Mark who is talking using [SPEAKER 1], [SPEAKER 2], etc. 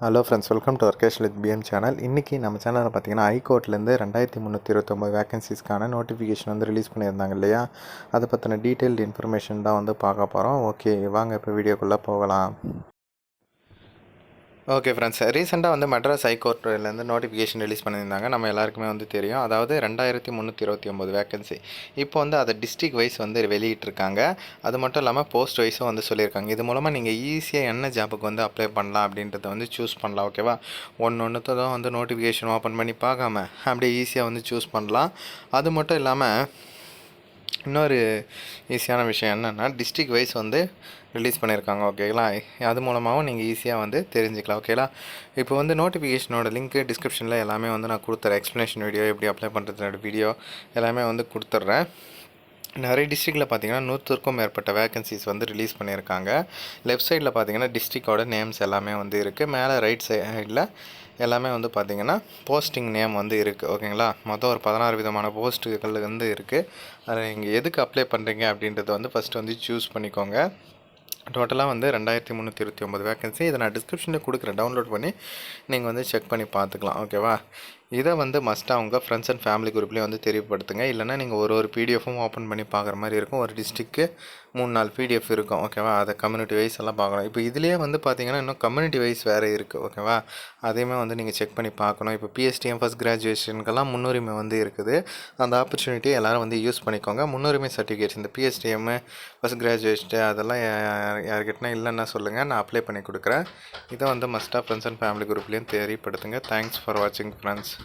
[SPEAKER 1] Hello friends welcome to ஒர்கேஷ் with PM channel இன்றைக்கி நம்ம சேனலில் பார்த்தீங்கன்னா ஹைகோர்ட்லேருந்து ரெண்டாயிரத்தி முந்நூற்றி இருபத்தொம்பது வேகன்சிஸ்க்கான நோட்டிஃபிகேஷன் வந்து ரிலீஸ் பண்ணியிருந்தாங்க இல்லையா? அதை பற்றின டீட்டெயில்டு இன்ஃபர்மேஷன் தான் வந்து பார்க்க போகிறோம் ஓகே வாங்க இப்போ வீடியோக்குள்ளே போகலாம். ஓகே ஃப்ரெண்ட்ஸ் ரீசெண்டாக வந்து மெட்ராஸ் ஹைகோர்ட்லேருந்து நோட்டிஃபிகேஷன் ரிலீஸ் பண்ணியிருந்தாங்க. நம்ம எல்லாருக்குமே வந்து தெரியும். அதாவது ரெண்டாயிரத்தி முந்நூற்றி இருபத்தி ஒம்பது வேகன்சி இப்போ வந்து அதை டிஸ்ட்ரிக் வைஸ் வந்து வெளியிட்டிருக்காங்க. அது மட்டும் இல்லாமல் போஸ்ட் வைஸும் வந்து சொல்லியிருக்காங்க. இது மூலமாக நீங்கள் ஈஸியாக என்ன ஜாபுக்கு வந்து அப்ளை பண்ணலாம் அப்படின்றத வந்து சூஸ் பண்ணலாம் ஓகேவா ஒன்று ஒன்றுத்ததும் வந்து நோட்டிஃபிகேஷன் ஓப்பன் பண்ணி பார்க்காம அப்படியே ஈஸியாக வந்து சூஸ் பண்ணலாம். அது மட்டும் இல்லாமல் இன்னொரு ஈஸியான விஷயம் என்னென்னா டிஸ்ட்ரிக் வைஸ் வந்து ரிலீஸ் பண்ணியிருக்காங்க ஓகேங்களா அது மூலமாகவும் நீங்கள் ஈஸியாக வந்து தெரிஞ்சுக்கலாம் ஓகேங்களா இப்போ வந்து நோட்டிஃபிகேஷனோட லிங்க்கு டிஸ்கிரிப்ஷனில் எல்லாமே வந்து நான் கொடுத்துறேன். எக்ஸ்ப்ளனேஷன் வீடியோ எப்படி அப்ளை பண்ணுறதுனோட வீடியோ எல்லாமே வந்து கொடுத்துட்றேன் நிறைய டிஸ்ட்ரிக்டில் பார்த்தீங்கன்னா நூற்றுக்கும் மேற்பட்ட வேகன்சிஸ் வந்து ரிலீஸ் பண்ணியிருக்காங்க. லெஃப்ட் சைடில் பார்த்தீங்கன்னா டிஸ்ட்ரிக்டோட நேம்ஸ் எல்லாமே வந்து இருக்குது மேலே ரைட் சைடில் எல்லாமே வந்து பார்த்திங்கன்னா போஸ்டிங் நேம் வந்து இருக்குது ஓகேங்களா மொத்தம் ஒரு பதினாறு விதமான போஸ்ட்டுகள் வந்து இருக்குது அதில் நீங்கள் எதுக்கு அப்ளை பண்ணுறீங்க அப்படின்றத வந்து ஃபஸ்ட்டு வந்து சூஸ் பண்ணிக்கோங்க. டோட்டலாக வந்து ரெண்டாயிரத்தி முந்நூற்றி இருபத்தி ஒம்பது வேகன்சி இதை நான் டிஸ்கிரிப்ஷனில் கொடுக்குறேன். டவுன்லோட் பண்ணி நீங்கள் வந்து செக் பண்ணி பார்த்துக்கலாம். ஓகேவா இதை வந்து மஸ்ட்டாக உங்கள் ஃப்ரெண்ட்ஸ் அண்ட் ஃபேமிலி குரூப்லேயே வந்து தெரியப்படுத்துங்க. இல்லைனா நீங்கள் ஒரு ஒரு பிடிஎஃப்பும் ஓப்பன் பண்ணி பார்க்குற மாதிரி இருக்கும். ஒரு டிஸ்ட்ரிக்கு மூணு நாலு பிடிஎஃப் இருக்கும். ஓகேவா அதை கம்யூனிட்டி வைஸ் எல்லாம் பார்க்கணும் இப்போ இதுலேயே வந்து பார்த்தீங்கன்னா இன்னும் கம்யூனிட்டி வைஸ் வேறு இருக்குது ஓகேவா அதையுமே வந்து நீங்கள் செக் பண்ணி பார்க்கணும். இப்போ பிஎஸ்டிஎம் ஃபஸ்ட் கிராஜுவேஷனுக்கெல்லாம் முன்னுரிமை வந்து இருக்குது. அந்த ஆப்பர்ச்சுனிட்டியை எல்லோரும் வந்து யூஸ் பண்ணிக்கோங்க. முன்னுரிமை சர்டிஃபிகேட்ஸ் இந்த பிஎஸ்டிஎம் ஃபஸ்ட் கிராஜுவேஷன் அதெல்லாம் யா- யார்கிட்டனா இல்லைன்னா சொல்லுங்கள் நான் அப்ளை பண்ணி கொடுக்குறேன். இதை வந்து மஸ்ட்டாக ஃப்ரெண்ட்ஸ் அண்ட் ஃபேமிலி குரூப்லேயும் தெரியப்படுத்துங்க. தேங்க்ஸ் ஃபார் வாட்சிங் ஃப்ரெண்ட்ஸ்